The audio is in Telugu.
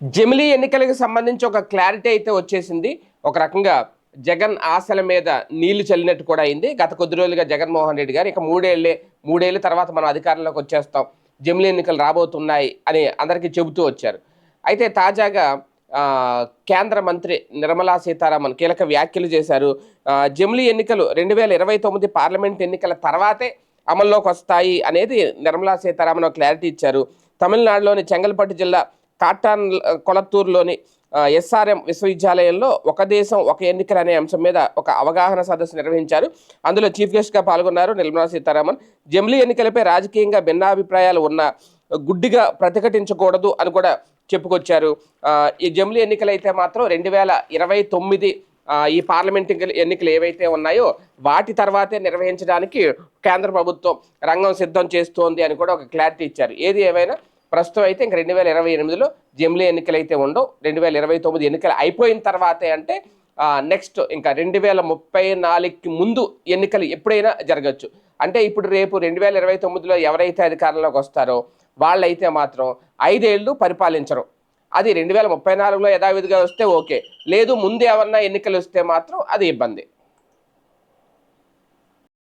జమిలీ ఎన్నికలకు సంబంధించి ఒక క్లారిటీ అయితే వచ్చేసింది. ఒక రకంగా జగన్ ఆశల మీద నీళ్ళు చల్లినట్టు కూడా అయింది. గత కొద్ది రోజులుగా జగన్మోహన్ రెడ్డి గారు ఇక మూడేళ్ళే మూడేళ్ళ తర్వాత మనం అధికారంలోకి వచ్చేస్తాం. జమిలీ ఎన్నికలు రాబోతున్నాయి అని అందరికీ చెబుతూ వచ్చారు. అయితే తాజాగా కేంద్ర మంత్రి నిర్మలా సీతారామన్ కీలక వ్యాఖ్యలు చేశారు. జమిలీ ఎన్నికలు రెండు వేల ఇరవై తొమ్మిది పార్లమెంట్ ఎన్నికల తర్వాతే అమల్లోకి వస్తాయి అనేది నిర్మలా సీతారామన్ ఒక క్లారిటీ ఇచ్చారు. తమిళనాడులోని చెంగల్పట్టు జిల్లా కాటాన్ కొలత్తూరులోని ఎస్ఆర్ఎం విశ్వవిద్యాలయంలో ఒక దేశం ఒక ఎన్నికలు అనే అంశం మీద ఒక అవగాహన సదస్సు నిర్వహించారు. అందులో చీఫ్ గెస్ట్గా పాల్గొన్నారు నిర్మలా సీతారామన్. జమిలీ ఎన్నికలపై రాజకీయంగా భిన్నాభిప్రాయాలు ఉన్న గుడ్డిగా ప్రతిఘటించకూడదు అని కూడా చెప్పుకొచ్చారు. ఈ జమిలీ ఎన్నికలైతే మాత్రం రెండు వేల ఇరవై తొమ్మిది ఈ పార్లమెంట్ ఎన్నికలు- ఎన్నికలు ఏవైతే ఉన్నాయో వాటి తర్వాతే నిర్వహించడానికి కేంద్ర ప్రభుత్వం రంగం సిద్ధం చేస్తోంది అని కూడా ఒక క్లారిటీ ఇచ్చారు. ఏది ఏమైనా ప్రస్తుతం అయితే ఇంక రెండు వేల ఇరవై ఎనిమిదిలో జమిలీ ఎన్నికలు అయితే ఉండవు రెండు వేల ఇరవై తొమ్మిది ఎన్నికలు అయిపోయిన తర్వాతే అంటే నెక్స్ట్ ఇంకా రెండు వేల ముప్పై నాలుగుకి ముందు ఎన్నికలు ఎప్పుడైనా జరగచ్చు. అంటే ఇప్పుడు రేపు రెండు వేల ఇరవై తొమ్మిదిలో ఎవరైతే అధికారంలోకి వస్తారో వాళ్ళైతే మాత్రం ఐదేళ్ళు పరిపాలించరు. అది రెండు వేల ముప్పై నాలుగులో యథావిధిగా వస్తే ఓకే. లేదు ముందు ఏమన్నా ఎన్నికలు వస్తే మాత్రం అది ఇబ్బంది.